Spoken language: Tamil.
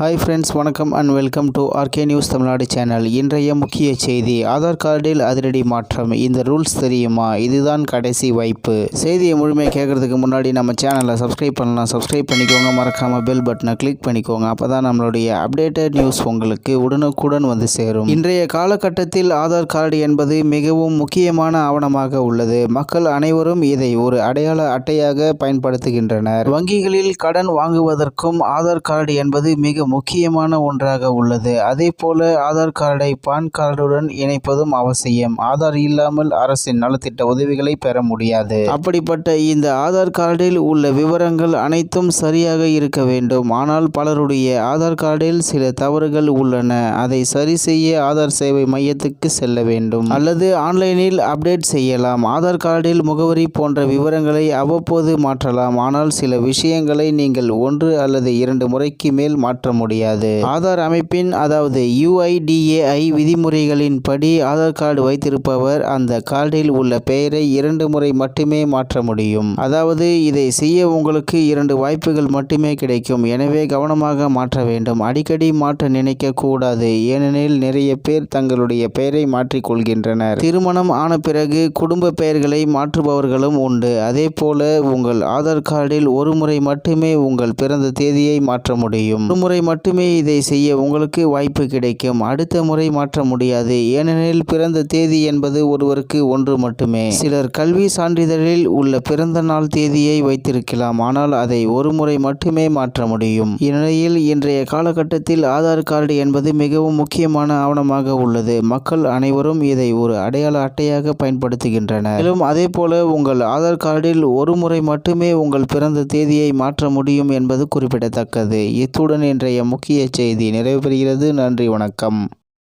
ஹாய் ஃப்ரெண்ட்ஸ் வணக்கம் and welcome to RK news Tamil Nadu channel இன்றைய முக்கிய செய்தி ஆதார் கார்டில் அதிரடி மாற்றம். இந்த ரூல்ஸ் தெரியுமா? இதுதான் கடைசி வாய்ப்பு. செய்தியை முழுமையாக கேட்கறதுக்கு முன்னாடி நம்ம சேனலை சப்ஸ்கிரைப் பண்ணலாம். சப்ஸ்கிரைப் பண்ணிக்கோங்க. மறக்காமல் பெல் பட்டனை கிளிக் பண்ணிக்கோங்க. அப்போ தான் நம்மளுடைய அப்டேட்டட் நியூஸ் உங்களுக்கு உடனுக்குடன் வந்து சேரும். இன்றைய காலகட்டத்தில் ஆதார் கார்டு என்பது மிகவும் முக்கியமான ஆவணமாக உள்ளது. மக்கள் அனைவரும் இதை ஒரு அடையாள அட்டையாக பயன்படுத்துகின்றனர். வங்கிகளில் கடன் வாங்குவதற்கும் ஆதார் கார்டு என்பது மிக முக்கியமான ஒன்றாக உள்ளது. அதே போல ஆதார் கார்டை பான் கார்டுடன் இணைப்பதும் அவசியம். ஆதார் இல்லாமல் அரசின் நலத்திட்ட உதவிகளை பெற முடியாது. அப்படிப்பட்ட இந்த ஆதார் கார்டில் உள்ள விவரங்கள் அனைத்தும் சரியாக இருக்க வேண்டும். ஆனால் பலருடைய ஆதார் கார்டில் சில தவறுகள் உள்ளன. அதை சரி செய்ய ஆதார் சேவை மையத்துக்கு செல்ல வேண்டும். அல்லது ஆன்லைனில் அப்டேட் செய்யலாம். ஆதார் கார்டில் முகவரி போன்ற விவரங்களை அவ்வப்போது மாற்றலாம். ஆனால் சில விஷயங்களை நீங்கள் ஒன்று அல்லது இரண்டு முறைக்கு மேல் மாற்ற முடியாது. ஆதார் அமைப்பின் அதாவது யுஐடிஏஐ விதிமுறைகளின்படி ஆதார் கார்டு வைத்திருப்பவர் அந்த கார்டில் உள்ள பெயரை இரண்டு முறை மட்டுமே மாற்ற முடியும். அதாவது இதை செய்ய உங்களுக்கு இரண்டு வாய்ப்புகள் மட்டுமே கிடைக்கும். எனவே கவனமாக மாற்ற வேண்டும். அடிக்கடி மாற்ற நினைக்க கூடாது ஏனெனில் நிறைய பேர் தங்களுடைய பெயரை மாற்றிக்கொள்கின்றனர் திருமணம் ஆன பிறகு குடும்ப பெயர்களை மாற்றுபவர்களும் உண்டு. அதே போல உங்கள் ஆதார் கார்டில் ஒரு முறை மட்டுமே உங்கள் பிறந்த தேதியை மாற்ற முடியும். ஒரு முறை மட்டுமே இதை செய்ய உங்களுக்கு வாய்ப்பு கிடைக்கும். அடுத்த முறை மாற்ற முடியாது. ஏனெனில் பிறந்த தேதி என்பது ஒருவருக்கு ஒன்று மட்டுமே. சிலர் கல்வி சான்றிதழில் உள்ள பிறந்த நாள் தேதியை வைத்திருக்கலாம். ஆனால் அதை ஒரு முறை மட்டுமே மாற்ற முடியும். இந்நிலையில் இன்றைய காலகட்டத்தில் ஆதார் கார்டு என்பது மிகவும் முக்கியமான ஆவணமாக உள்ளது. மக்கள் அனைவரும் இதை ஒரு அடையாள அட்டையாக பயன்படுத்துகின்றனர். மேலும் அதே போல உங்கள் ஆதார் கார்டில் ஒரு முறை மட்டுமே உங்கள் பிறந்த தேதியை மாற்ற முடியும் என்பது குறிப்பிடத்தக்கது. இத்துடன் இன்றைய முக்கிய செய்தி நிறைவு பெறுகிறது நன்றி வணக்கம்.